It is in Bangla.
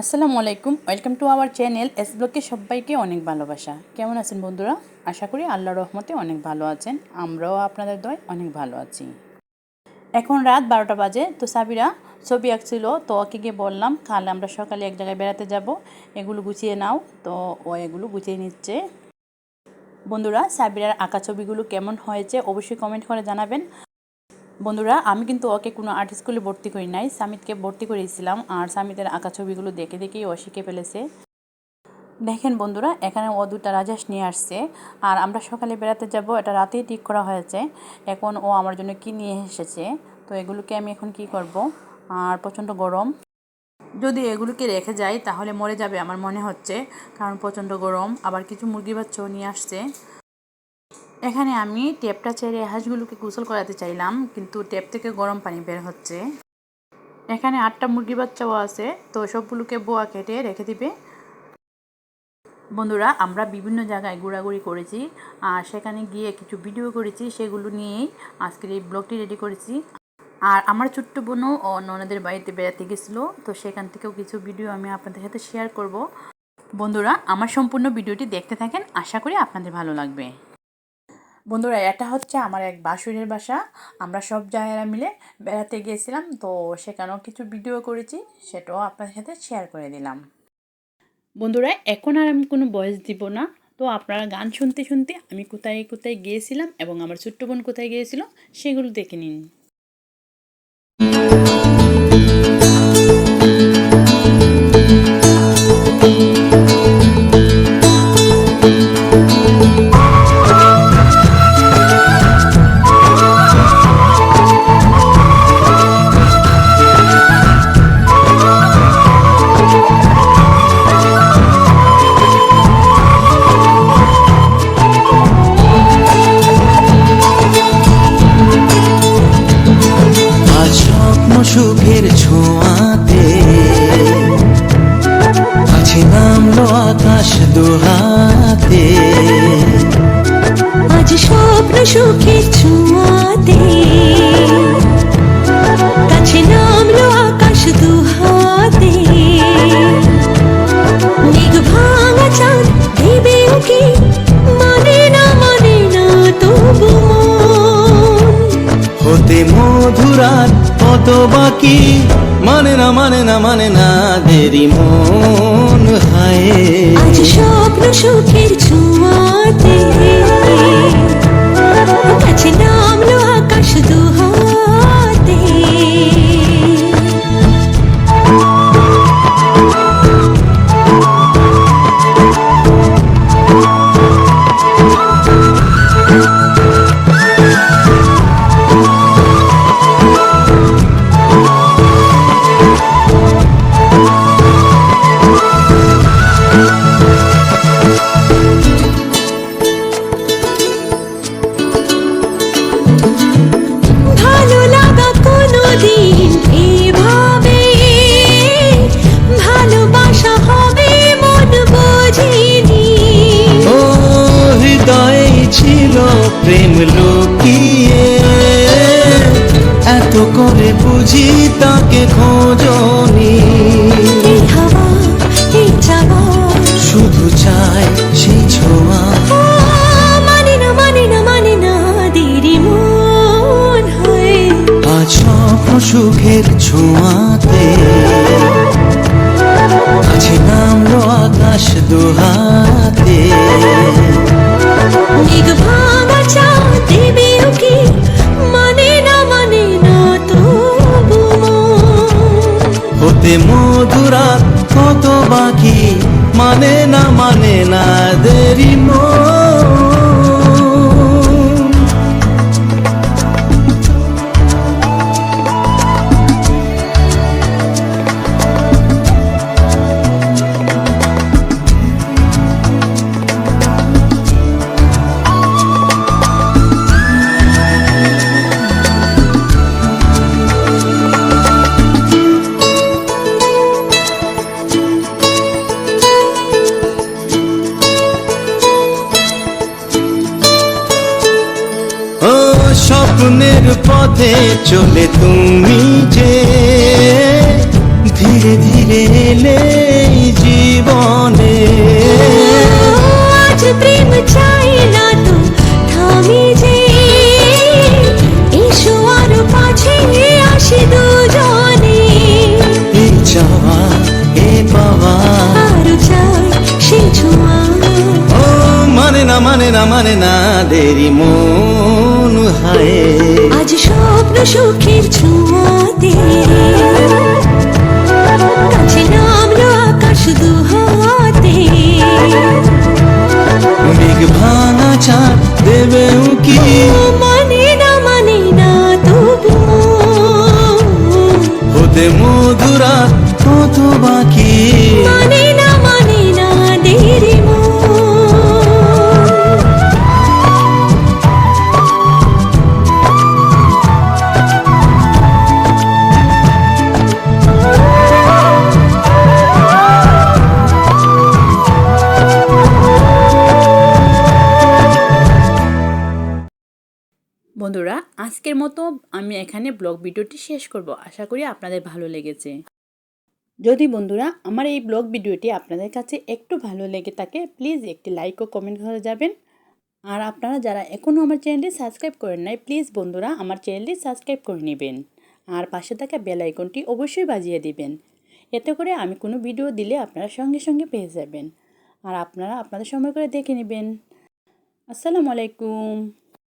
আসসালামু আলাইকুম। Welcome to our channel S ব্লকে সবাইকে অনেক ভালোবাসা। কেমন আছেন বন্ধুরা? আশা করি আল্লাহ রহমতে অনেক ভালো আছেন। আমরাও আপনাদের দয় অনেক ভালো আছি। এখন রাত বারোটা বাজে। তো সাবিরা, ছবি আঁকছিল। তো ওকে গিয়ে বললাম, কাল আমরা সকালে এক জায়গায় বেড়াতে যাব। এগুলো গুছিয়ে নাও। তো ও এগুলো গুছিয়ে নিচ্ছে। বন্ধুরা, সাবিরার আঁকা ছবিগুলো কেমন হয়েছে অবশ্যই কমেন্ট করে জানাবেন। বন্ধুরা, আমি কিন্তু ওকে কোনো আর্ট স্কুলে ভর্তি করি নাই। সামিতকে ভর্তি করেছিলাম আর সামিতের আঁকা ছবিগুলো দেখে দেখেই ও শিখে ফেলেছে। দেখেন বন্ধুরা, এখানে ও দুটা রাজাস নিয়ে আসছে আর আমরা সকালে বেড়াতে যাব, এটা রাতেই ঠিক করা হয়েছে। এখন ও আমার জন্য কি নিয়ে এসেছে? তো এগুলোকে আমি এখন কি করব? আর প্রচণ্ড গরম। যদি এগুলোকে রেখে যাই, তাহলে মরে যাবে আমার মনে হচ্ছে, কারণ প্রচণ্ড গরম। আবার কিছু মুরগি বাচ্চাও নিয়ে আসছে। এখানে আমি টেপটা ছেড়ে হাঁসগুলোকে গোসল করাতে চাইলাম, কিন্তু টেপ থেকে গরম পানি বের হচ্ছে। এখানে আটটা মুরগি বাচ্চাও আছে, তো সবগুলোকে বোয়া কেটে রেখে দিবে। বন্ধুরা, আমরা বিভিন্ন জায়গায় ঘোরাঘুরি করেছি, আর সেখানে গিয়ে কিছু ভিডিও করেছি, সেগুলো নিয়েই আজকের এই ব্লগটি রেডি করেছি। আর আমার ছোট্ট বোনও ও ননদের বাড়িতে বেড়াতে গেছিল, তো সেখান থেকেও কিছু ভিডিও আমি আপনাদের সাথে শেয়ার করব। বন্ধুরা, আমার সম্পূর্ণ ভিডিওটি দেখতে থাকেন, আশা করি আপনাদের ভালো লাগবে। বন্ধুরা, এটা হচ্ছে আমার এক বাসুরের বাসা। আমরা সব জায়গায় মিলে বেড়াতে গিয়েছিলাম, তো সেখানেও কিছু ভিডিও করেছি, সেটাও আপনার সাথে শেয়ার করে দিলাম। বন্ধুরা, এখন আর আমি কোনো বয়স দিব না, তো আপনারা গান শুনতে শুনতে আমি কোথায় কোথায় গিয়েছিলাম এবং আমার ছোট্ট বোন কোথায় গিয়েছিল, সেগুলো দেখে নিন। নামলো আকাশ দুহাতে। আজ স্বপ্ন সুখের ছোঁয়াতে। কাছে নামলো আকাশ দুহাতে। মেঘ ভাঙা চাঁদ দেবে ওকে মানে না মানে না তবু হতে মধুরাত কত বাকি? মানে না মানে না মানে না, দেরি মন হায়। আজ স্বপ্ন সুখের ছোঁয়াতে। কাছে নামলো সুখের ছোঁয়াতে। আছে নামলো আকাশ দুহাতে। মানে না মানে হতে মধুরা কত বাকি মানে না মানে না দেরি মন। স্বপ্নের পথে চলে তুমি যে ধীরে ধীরে এলে জীবনে। আজ প্রেম চাই না তো থামি যে। এসো আরও পাছে আসি দুজনে। এই চাওয়া এ পাওয়া। আরও চাই সে ছোঁয়া। ও মানে না মানে না মানে না দেরি মন আজ স্বপ্ন সুখের ছোঁয়াতে। আজকের মতো আমি এখানে ব্লগ ভিডিওটি শেষ করব। আশা করি আপনাদের ভালো লেগেছে। যদি বন্ধুরা আমার এই ব্লগ ভিডিওটি আপনাদের কাছে একটু ভালো লেগে থাকে, প্লিজ একটি লাইক ও কমেন্ট করে যাবেন। আর আপনারা যারা এখনও আমার চ্যানেলটি সাবস্ক্রাইব করেন নাই, প্লিজ বন্ধুরা আমার চ্যানেলটি সাবস্ক্রাইব করে নেবেন। আর পাশে থাকা বেল আইকনটি অবশ্যই বাজিয়ে দিবেন। এতে করে আমি কোনো ভিডিও দিলে আপনারা সঙ্গে সঙ্গে পেয়ে যাবেন। আর আপনারা আপনাদের সময় করে দেখে নেবেন। আসসালামু আলাইকুম।